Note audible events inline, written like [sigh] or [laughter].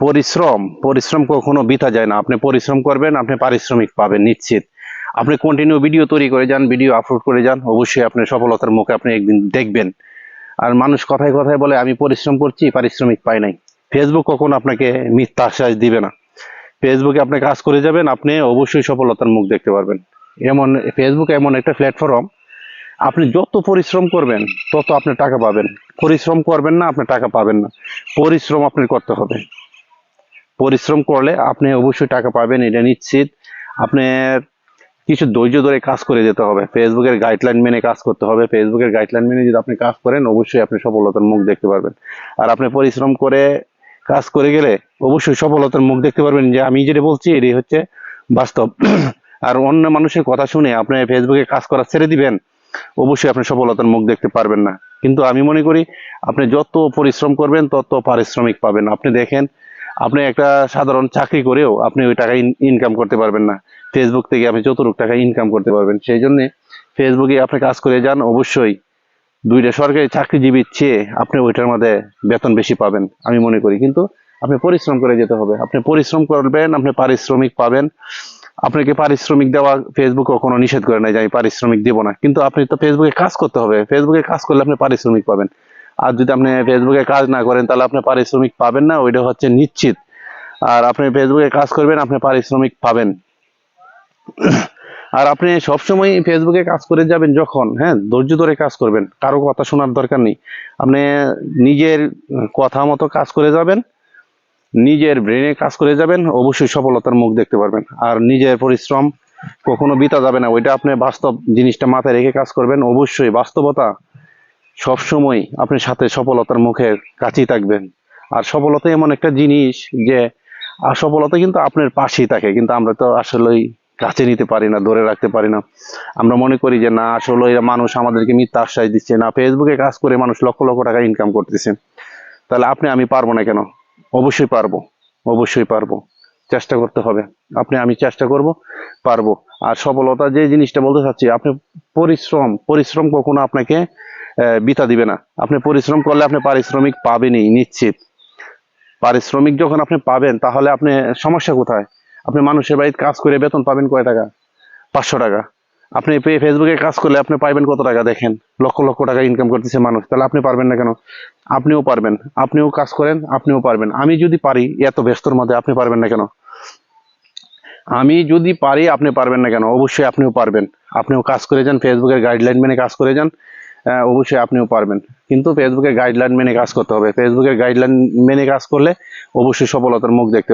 পরিশ্রম পরিশ্রম কখনো বিতা যায় না। আপনি পরিশ্রম করবেন, আপনি পারিশ্রমিক পাবেন নিশ্চিত। আপনি কন্টিনিউ ভিডিও তৈরি করে যান ভিডিও আপলোড করে যান, অবশ্যই আপনি সফলতার মুখে আপনি একদিন দেখবেন। আর মানুষ কথায় কথায় বলে, আমি পরিশ্রম করছি, পারিশ্রমিক পাই নাই। ফেসবুক কখনো আপনাকে মিথ্যা আশ্বাস দিবে না। ফেসবুকে আপনি কাজ করে যাবেন, আপনি অবশ্যই সফলতার মুখ দেখতে পারবেন। এমন ফেসবুক এমন একটা প্ল্যাটফর্ম আপনি যত পরিশ্রম করবেন, তত আপনি টাকা পাবেন। পরিশ্রম করবেন না, আপনি টাকা পাবেন না। পরিশ্রম আপনি করতে হবে। পরিশ্রম করলে আপনি অবশ্যই টাকা পাবেন, এটা নিশ্চিত। আপনার কিছু ধৈর্য ধরে কাজ করে যেতে হবে। ফেসবুকের গাইডলাইন মেনে কাজ করতে হবে। ফেসবুকের গাইডলাইন মেনে যদি আপনি কাজ করেন, অবশ্যই আপনি সফলতার মুখ দেখতে পারবেন। আর আপনি পরিশ্রম করে কাজ করে গেলে অবশ্যই সফলতার মুখ দেখতে পারবেন। যে আমি যেটা বলছি, এটাই হচ্ছে বাস্তব। [clears throat] আর অন্য মানুষের কথা শুনে আপনি ফেসবুকে কাজ করা ছেড়ে দিবেন, অবশ্যই আপনি সফলতার মুখ দেখতে পারবেন না। কিন্তু আমি মনে করি, আপনি যত পরিশ্রম করবেন, তত পারিশ্রমিক পাবেন। আপনি দেখেন আপনি একটা সাধারণ চাকরি করেও আপনি ওই টাকা ইনকাম করতে পারবেন না। ফেসবুক থেকে আপনি যতটুকু টাকা ইনকাম করতে পারবেন, সেই জন্য ফেসবুকে আপনি কাজ করে যান, অবশ্যই দুইটা সরকারি চাকরিজীবীর চেয়ে আপনি ওইটার মধ্যে বেতন বেশি পাবেন, আমি মনে করি। কিন্তু আপনি পরিশ্রম করে যেতে হবে। আপনি পরিশ্রম করবেন, আপনি পারিশ্রমিক পাবেন। আপনাকে পারিশ্রমিক দেওয়া ফেসবুক কখনো নিষেধ করে না যে আমি পারিশ্রমিক দিব না। কিন্তু আপনি তো ফেসবুকে কাজ করতে হবে। ফেসবুকে কাজ করলে আপনি পারিশ্রমিক পাবেন। আর যদি আপনি ফেসবুকে কাজ না করেন, তাহলে আপনি পারিশ্রমিক পাবেন না, ওইটা হচ্ছে নিশ্চিত। আর আপনি ফেসবুকে কাজ করবেন, আপনি পারিশ্রমিক পাবেন। আর আপনি সবসময় ফেসবুকে কাজ করে যাবেন যখন হ্যাঁ ধৈর্য ধরে কাজ করবেন, কারও কথা শোনার দরকার নেই। আপনি নিজের কথা মতো কাজ করে যাবেন, নিজের ব্রেনে কাজ করে যাবেন, অবশ্যই সফলতার মুখ দেখতে পারবেন। আর নিজের পরিশ্রম কখনো বিতা যাবে না, ওইটা আপনি বাস্তব জিনিসটা মাথায় রেখে কাজ করবেন, অবশ্যই বাস্তবতা সবসময় আপনি সাথে সফলতার মুখের কাছেই থাকবেন। আর সফলতা এমন একটা জিনিস যে সফলতা কিন্তু আপনার পাশেই থাকে, কিন্তু আমরা তো আসলেই কাছে নিতে পারি না, ধরে রাখতে পারি না। আমরা মনে করি যে, না আসলে এরা মানুষ আমাদেরকে মিথ্যা আশ্বাস দিচ্ছে, না ফেসবুকে কাজ করে মানুষ লক্ষ লক্ষ টাকা ইনকাম করতেছে। তাহলে আপনি, আমি পারব না কেন? অবশ্যই পারব অবশ্যই পারব। চেষ্টা করতে হবে। আপনি, আমি চেষ্টা করব, পারব। আর সফলতা যে জিনিসটা বলতে চাচ্ছি, আপনি পরিশ্রম পরিশ্রম কখনো আপনাকে বিতা দিবে না। আপনি পরিশ্রম করলে আপনি পারিশ্রমিক পাবেনই, নিশ্চিত। পারিশ্রমিক যখন আপনি পাবেন, তাহলে আপনি, সমস্যা কোথায়? আপনি মানুষের বাড়িতে কাজ করে বেতন পাবেন কয় টাকা? পাঁচশো টাকা। আপনি ফেসবুকে কাজ করলে আপনি পাইবেন কত টাকা, দেখেন? লক্ষ লক্ষ টাকা ইনকাম করতেছে মানুষ। তাহলে আপনি পারবেন না কেন? আপনিও পারবেন। আপনিও কাজ করেন, আপনিও পারবেন। আমি যদি পারি, এত ব্যস্তর মধ্যে আপনি পারবেন না কেন? আমি যদি পারি, আপনি পারবেন না কেন? অবশ্যই আপনিও পারবেন। আপনিও কাজ করে যান ফেসবুকের গাইডলাইন মেনে কাজ করে যান। অবশ্যই আপনিও পারবেন। কিন্তু ফেসবুকের গাইডলাইন মেনে কাজ করতে হবে। ফেসবুকের গাইডলাইন মেনে কাজ করলে অবশ্যই সফলতার মুখ দেখতে